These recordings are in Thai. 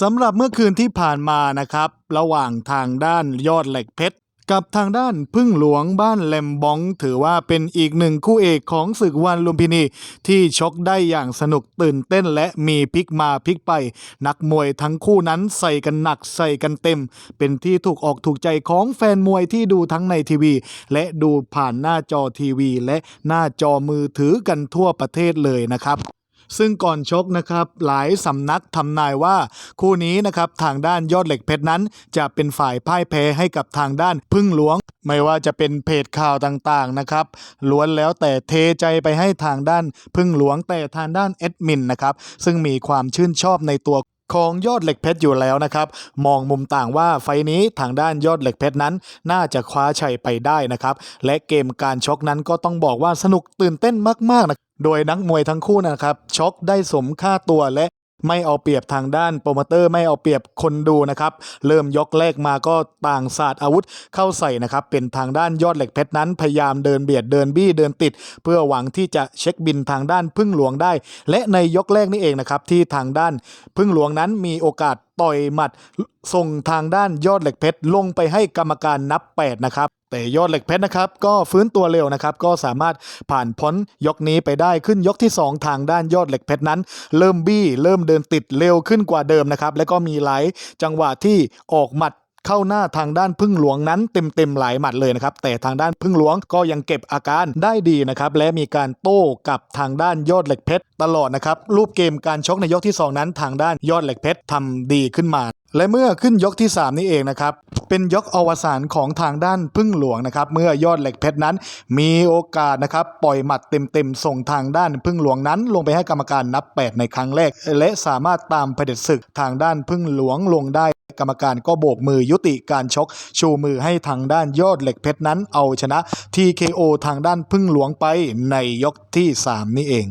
สำหรับเมื่อคืนที่ผ่านมานะครับ ระหว่างทางด้านยอดเหล็กเพชรกับทางด้านพึ่งหลวงบ้านแลมบอง ถือว่าเป็นอีกหนึ่งคู่เอกของศึกวันลุมพินี ที่ชกได้อย่างสนุกตื่นเต้นและมีพลิกมาพลิกไป นักมวยทั้งคู่นั้นใส่กันหนักใส่กันเต็ม เป็นที่ถูกออกถูกใจของแฟนมวยที่ดูทั้งในทีวี และดูผ่านหน้าจอทีวี และหน้าจอมือถือกันทั่วประเทศเลยนะครับ ซึ่งก่อนชกนะครับหลายสำนักทำนายว่า คู่นี้นะครับทางด้านยอดเหล็กเพชรนั้น จะเป็นฝ่ายพ่ายแพ้ให้กับทางด้านพึ่งหลวง ไม่ว่าจะเป็นเพจข่าวต่างๆนะครับล้วนแล้วแต่เทใจไปให้ทางด้านพึ่งหลวงแต่ทางด้านเอ็ดมินนะครับซึ่งมีความชื่นชอบในตัว ของยอดเหล็กเพชรอยู่แล้วนะครับ มองมุมต่างว่าไฟนี้ทางด้านยอดเหล็กเพชรนั้น น่าจะคว้าชัยไปได้นะครับ และเกมการชกนั้นก็ต้องบอกว่าสนุกตื่นเต้นมากๆนะโดยนักมวยทั้งคู่นะครับชกได้สมค่าตัวและ ไม่เอาเปรียบทางด้านโปรโมเตอร์ไม่เอาเปรียบคนดูนะครับ เริ่มยกแรกมาก็ต่างศาสตร์อาวุธเข้าใส่นะครับ เป็นทางด้านยอดเหล็กเพชรนั้น พยายามเดินเบียดเดินบี้เดินติด เพื่อหวังที่จะเช็คบินทางด้านพึ่งหลวงได้ และในยกแรกนี่เองนะครับที่ทางด้านพึ่งหลวงนั้นมีโอกาส ต่อยหมัด ส่งทางด้านยอดเหล็กเพชรลงไปให้กรรมการนับ 8 นะครับแต่ยอดเหล็กเพชรนะครับก็ฟื้นตัวเร็วนะครับก็สามารถผ่านพ้นยกนี้ไปได้ขึ้นยกที่ 2 ทางด้านยอดเหล็กเพชรนั้น เริ่มบี้เริ่มเดินติดเร็วขึ้นกว่าเดิมนะครับแล้วก็มีหลายจังหวะที่ออกหมัด เข้าหน้าทางด้านพึ่งหลวงนั้นเต็มๆหลายหมัดเลยนะครับแต่ทางด้านพึ่งหลวงก็ยังเก็บอาการได้ดีนะครับและมีการโต้กับทางด้านยอดเหล็กเพชรตลอดนะครับรูปเกมการชกในยกที่ 2 นั้นทางด้านยอดเหล็กเพชรทำดีขึ้นมาและเมื่อขึ้นยกที่ 3 นี่เองนะครับ เป็นยกอวสานของทางด้านพึ่งหลวงนะครับ เมื่อยอดเหล็กเพชรนั้น มีโอกาสนะครับ ปล่อยหมัดเต็มๆ ส่งทางด้านพึ่งหลวงนั้น ลงไปให้กรรมการนับ 8 ในครั้งแรก และสามารถตามเผด็จศึกทางด้านพึ่งหลวงลงได้ กรรมการก็โบกมือยุติการชก ชูมือให้ทางด้านยอดเหล็กเพชรนั้นเอาชนะ TKO ทางด้านพึ่งหลวงไปในยกที่ 3 นี่เอง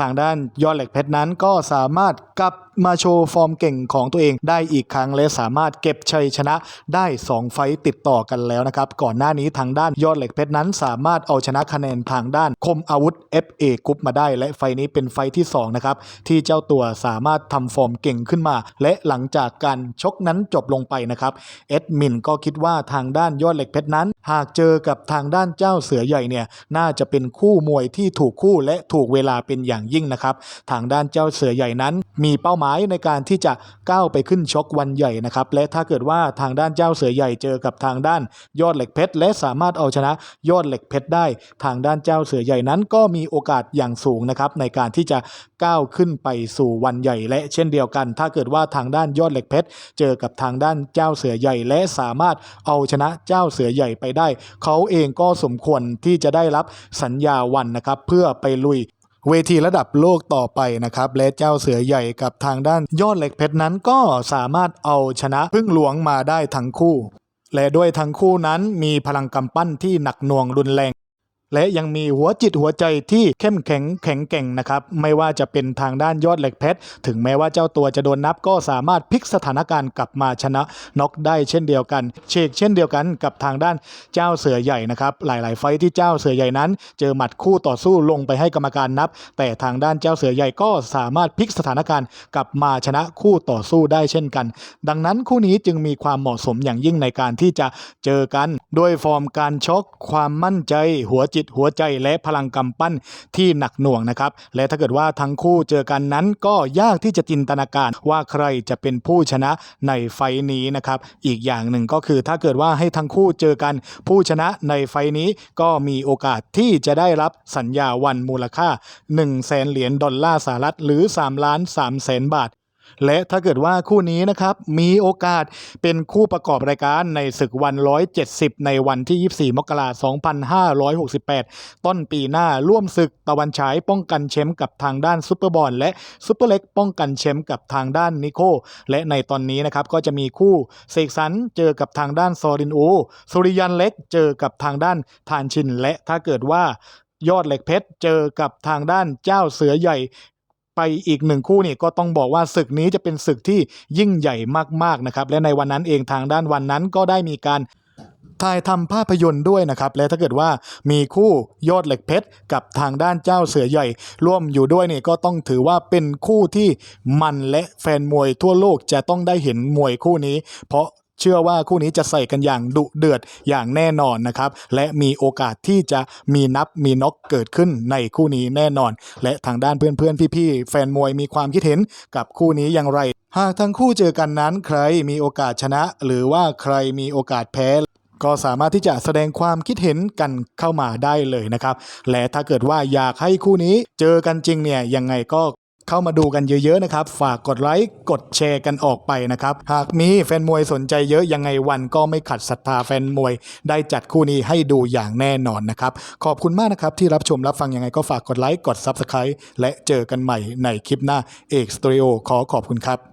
ทางด้านยอดเหล็กเพชรนั้นก็สามารถ กลับมาโชว์ฟอร์มเก่งของตัวเองได้อีกครั้งและสามารถเก็บชัยชนะได้ 2 ไฟต์ติดต่อกันแล้วนะครับ ก่อนหน้านี้ทางด้านยอดเหล็กเพชรนั้น สามารถเอาชนะคะแนนทางด้านคมอาวุธ FA กรุ๊ปมาได้ และไฟนี้เป็นไฟที่2นะครับที่เจ้าตัวสามารถทำฟอร์มเก่งขึ้นมา และหลังจากการชกนั้นจบลงไปนะครับเอ็ดมินก็คิดว่าทางด้านยอดเหล็กเพชรนั้น หากเจอกับทางด้านเจ้าเสือใหญ่เนี่ยน่าจะเป็นคู่มวยที่ถูกคู่และถูกเวลาเป็นอย่างยิ่งนะครับทางด้านเจ้าเสือใหญ่นั้น มีเป้าหมายในการที่จะก้าวไปขึ้นชกวันใหญ่นะครับและถ้าเกิดว่าทางด้านเจ้าเสือใหญ่เจอกับทางด้านยอดเหล็กเพชรและสามารถเอาชนะยอดเหล็กเพชรได้ ทางด้านเจ้าเสือใหญ่นั้นก็มีโอกาสอย่างสูงนะครับในการที่จะก้าวขึ้นไปสู่วันใหญ่ และเช่นเดียวกัน ถ้าเกิดว่าทางด้านยอดเหล็กเพชรเจอกับทางด้านเจ้าเสือใหญ่และสามารถเอาชนะเจ้าเสือใหญ่ไปได้ เขาเองก็สมควรที่จะได้รับสัญญาวันนะครับเพื่อไปลุย เวทีระดับโลกต่อไปนะครับ และเจ้าเสือใหญ่กับทางด้านยอดเหล็กเพชรนั้นก็สามารถเอาชนะพึ่งหลวงมาได้ทั้งคู่ และด้วยทั้งคู่นั้นมีพลังกำปั้นที่หนักหน่วงรุนแรง และยังมีหัวจิตหัวใจที่เข้มแข็งแข็งแกร่งนะครับไม่ว่าจะเป็นทางด้านยอดเหล็กเพชรถึงแม้ว่าเจ้าตัวจะโดนนับก็สามารถพลิกสถานการณ์กลับมาชนะน็อกได้เช่นเดียวกัน เชกเช่นเดียวกันกับทางด้านเจ้าเสือใหญ่นะครับหลาย ๆ ไฟท์ที่เจ้าเสือใหญ่นั้น เจอหมัดคู่ต่อสู้ลงไปให้กรรมการนับ แต่ทางด้านเจ้าเสือใหญ่ก็สามารถพลิกสถานการณ์กลับมาชนะคู่ต่อสู้ได้เช่นกัน ดังนั้นคู่นี้จึงมีความเหมาะสมอย่างยิ่งในการที่จะเจอกัน ด้วยฟอร์มการชกความมั่นใจ หัวจิตหัวใจและพลังกำปั้นที่หนักหน่วงนะครับ และถ้าเกิดว่าทั้งคู่เจอกันนั้นก็ยากที่จะจินตนาการว่าใครจะเป็นผู้ชนะในไฟนี้นะครับ อีกอย่างหนึ่งก็คือถ้าเกิดว่าให้ทั้งคู่เจอกันผู้ชนะในไฟนี้ก็มีโอกาสที่จะได้รับสัญญาวันมูลค่า 1 0 0 0 0แสนเหรียญดอลลาร์สหรัฐหรือ 3 ล้าน3แสนบาท และถ้าเกิดว่าคู่นี้นะครับมีโอกาสเป็นคู่ประกอบรายการในศึกวัน 170 ในวันที่ 24 มกราคม 2568 ต้นปีหน้าร่วมศึกตะวันฉายป้องกันแชมป์กับทางด้านซุปเปอร์บอลและซุปเปอร์เล็กป้องกันแชมป์กับทางด้านนิโค และในตอนนี้นะครับก็จะมีคู่เสกสรรเจอกับทางด้านซอรินอูสุริยันเล็กเจอกับทางด้านทานชินและถ้าเกิดว่ายอดเหล็กเพชรเจอกับทางด้านเจ้าเสือใหญ่ ไปอีกหนึ่งคู่นี่ก็ต้องบอกว่าศึกนี้จะเป็นศึกที่ยิ่งใหญ่มากๆนะครับและในวันนั้นเองทางด้านวันนั้นก็ได้มีการถ่ายทำภาพยนตร์ด้วยนะครับ และถ้าเกิดว่ามีคู่ยอดเหล็กเพชรกับทางด้านเจ้าเสือใหญ่ ร่วมอยู่ด้วยเนี่ยก็ต้องถือว่าเป็นคู่ที่มันและแฟนมวยทั่วโลกจะต้องได้เห็นมวยคู่นี้ เพราะ เชื่อว่าคู่นี้จะใส่กันอย่างดุเดือดอย่างแน่นอนนะครับ และมีโอกาสที่จะมีนับมีน็อกเกิดขึ้นในคู่นี้แน่นอน และทางด้านเพื่อนๆพี่ๆแฟนมวยมีความคิดเห็นกับคู่นี้อย่างไรหากทั้งคู่เจอกันนั้น ใครมีโอกาสชนะ หรือว่าใครมีโอกาสแพ้ ก็สามารถที่จะแสดงความคิดเห็นกันเข้ามาได้เลยนะครับ และถ้าเกิดว่าอยากให้คู่นี้เจอกันจริงเนี่ยยังไงก็ เข้ามาดูกันเยอะๆนะครับ ฝากกดไลค์กดแชร์กันออกไปนะครับ หากมีแฟนมวยสนใจเยอะยังไงวันก็ไม่ขัดศรัทธาแฟนมวย ได้จัดคู่นี้ให้ดูอย่างแน่นอนนะครับ ขอบคุณมากนะครับที่รับชมรับฟังยังไงก็ฝากกดไลค์กด Subscribe และเจอกันใหม่ในคลิปหน้าเอกสตูดิโอขอขอบคุณครับ